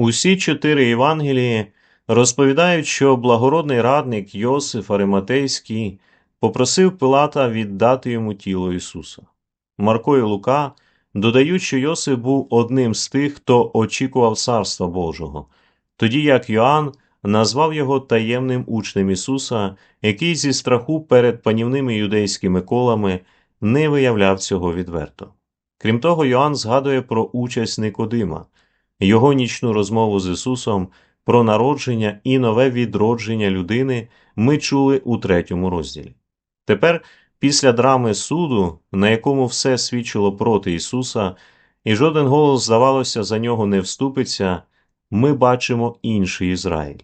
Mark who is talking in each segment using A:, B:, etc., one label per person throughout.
A: Усі чотири Євангелії розповідають, що благородний радник Йосиф Ариматейський попросив Пилата віддати йому тіло Ісуса. Марко і Лука додають, що Йосиф був одним з тих, хто очікував Царства Божого, тоді як Йоанн назвав його таємним учнем Ісуса, який зі страху перед панівними юдейськими колами не виявляв цього відверто. Крім того, Йоанн згадує про участь Никодима, його нічну розмову з Ісусом про народження і нове відродження людини ми чули у третьому розділі. Тепер, після драми суду, на якому все свідчило проти Ісуса, і жоден голос, здавалося, за нього не вступиться, ми бачимо інший Ізраїль.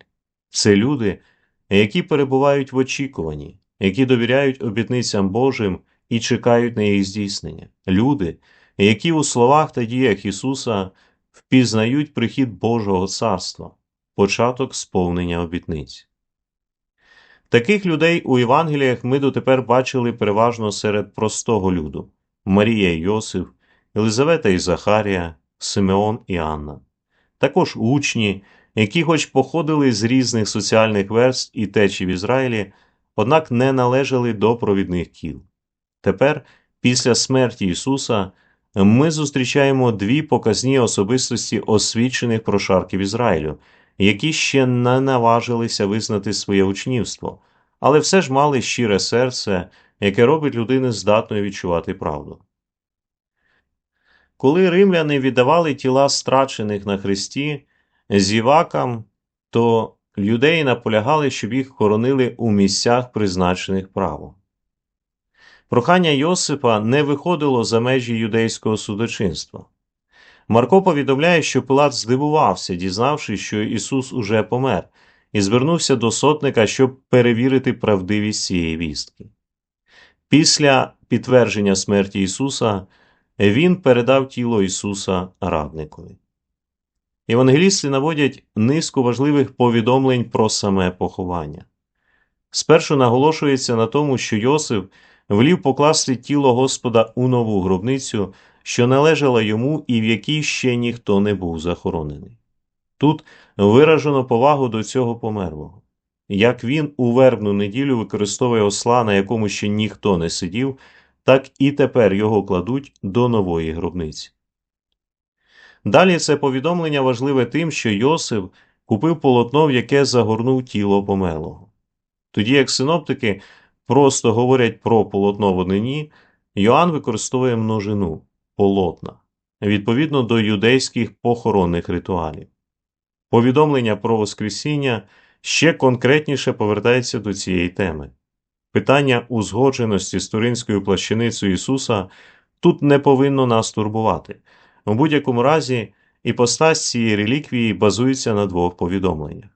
A: Це люди, які перебувають в очікуванні, які довіряють обітницям Божим і чекають на їх здійснення. Люди, які у словах та діях Ісуса впізнають прихід Божого Царства, початок сповнення обітниць. Таких людей у Євангеліях ми дотепер бачили переважно серед простого люду Марія і Йосиф, Елизавета і Захарія, Симеон і Анна, також учні, які, хоч походили з різних соціальних верств і течій в Ізраїлі, однак не належали до провідних кіл. Тепер, після смерті Ісуса, ми зустрічаємо дві показні особистості освічених прошарків Ізраїлю, які ще не наважилися визнати своє учнівство, але все ж мали щире серце, яке робить людини здатною відчувати правду. Коли римляни віддавали тіла страчених на хресті зівакам, то юдеї наполягали, щоб їх хоронили у місцях, призначених правом. Прохання Йосипа не виходило за межі юдейського судочинства. Марко повідомляє, що Пилат здивувався, дізнавшись, що Ісус уже помер, і звернувся до сотника, щоб перевірити правдивість цієї вістки. Після підтвердження смерті Ісуса він передав тіло Ісуса радникові. Євангелісти наводять низку важливих повідомлень про саме поховання. Спершу наголошується на тому, що Йосиф влів покласти тіло Господа у нову гробницю, що належала йому і в якій ще ніхто не був захоронений. Тут виражено повагу до цього померлого. Як він у вербну неділю використовує осла, на якому ще ніхто не сидів, так і тепер його кладуть до нової гробниці. Далі це повідомлення важливе тим, що Йосиф купив полотно, в яке загорнув тіло померлого. Тоді як синоптики просто говорять про полотно в однині, Йоанн використовує множину полотна відповідно до юдейських похоронних ритуалів. Повідомлення про Воскресіння ще конкретніше повертається до цієї теми. Питання узгодженості з туринською плащаницею Ісуса тут не повинно нас турбувати. У будь-якому разі, іпостась цієї реліквії базується на двох повідомленнях.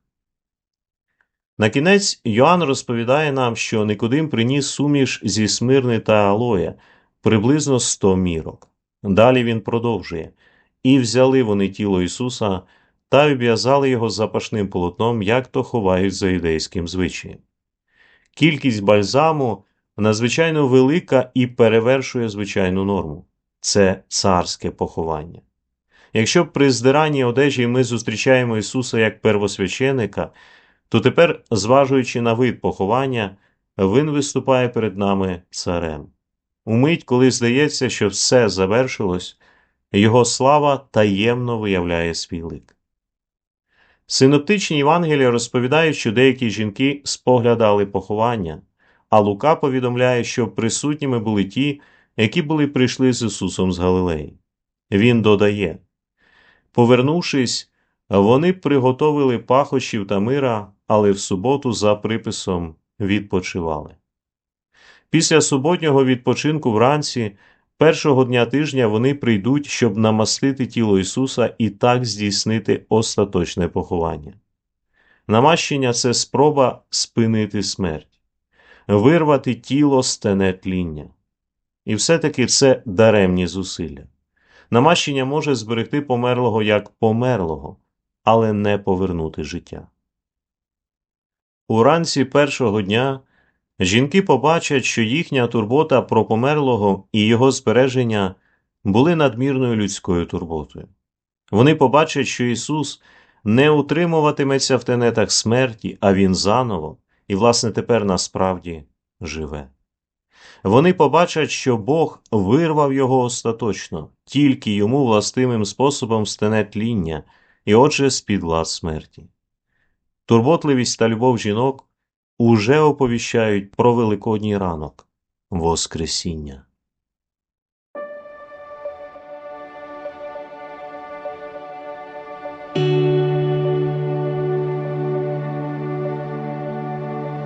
A: На кінець Йоанн розповідає нам, що Никодим приніс суміш зі смирни та алоя приблизно 100 мірок. Далі він продовжує і взяли вони тіло Ісуса та обв'язали його запашним полотном, як то ховають за юдейським звичаєм. Кількість бальзаму надзвичайно велика і перевершує звичайну норму це царське поховання. Якщо при здиранні одежі ми зустрічаємо Ісуса як первосвященика, то тепер, зважуючи на вид поховання, Він виступає перед нами царем. Умить, коли здається, що все завершилось, Його слава таємно виявляє свій лик. Синоптичні Євангелія розповідають, що деякі жінки споглядали поховання, а Лука повідомляє, що присутніми були ті, які були прийшли з Ісусом з Галилеї. Він додає Повернувшись, вони приготовили пахощів та мира, але в суботу за приписом відпочивали. Після суботнього відпочинку вранці, першого дня тижня, вони прийдуть, щоб намастити тіло Ісуса і так здійснити остаточне поховання. Намащення це спроба спинити смерть, вирвати тіло стене тління. І все-таки це даремні зусилля. Намащення може зберегти померлого як померлого, але не повернути життя. Уранці першого дня жінки побачать, що їхня турбота про померлого і його збереження були надмірною людською турботою. Вони побачать, що Ісус не утримуватиметься в тенетах смерті, а він заново, і, власне, тепер насправді живе. Вони побачать, що Бог вирвав його остаточно, тільки йому властивим способом стене тління, і отже з-під лад смерті. Турботливість та любов жінок уже оповіщають про великодній ранок Воскресіння.